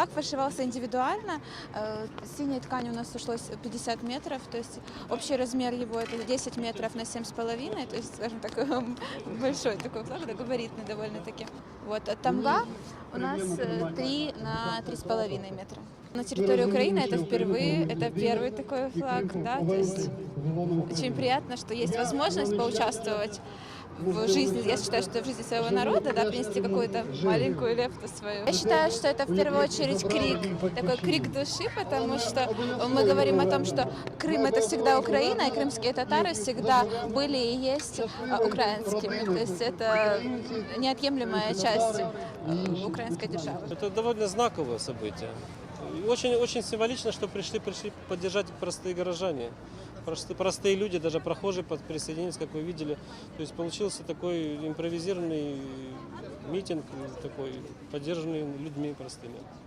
Флаг вышивался индивидуально. Э, Синей ткани у нас ушлось 50 метров, то есть общий размер его это 10 метров на 7,5, то есть, скажем так, большой такой флаг, да, габаритный довольно-таки. Вот, а тамга у нас э, 3 на 3,5 метра. На территории Украины это впервые, это первый такой флаг, да, то есть очень приятно, что есть возможность поучаствовать в жизни, я считаю, что в жизни своего народа, да, принести какую-то маленькую лепту свою. Я считаю, что это в первую очередь крик, такой крик души, потому что мы говорим о том, что Крым это всегда Украина, и крымские татары всегда были и есть украинскими. То есть это неотъемлемая часть э, украинской державы. Это довольно знаковое событие. Очень, очень символично, что пришли, пришли поддержать простые горожане. Простые, простые люди, даже прохожие под- присоединились, как вы видели. То есть получился такой импровизированный митинг, такой поддержанный людьми простыми.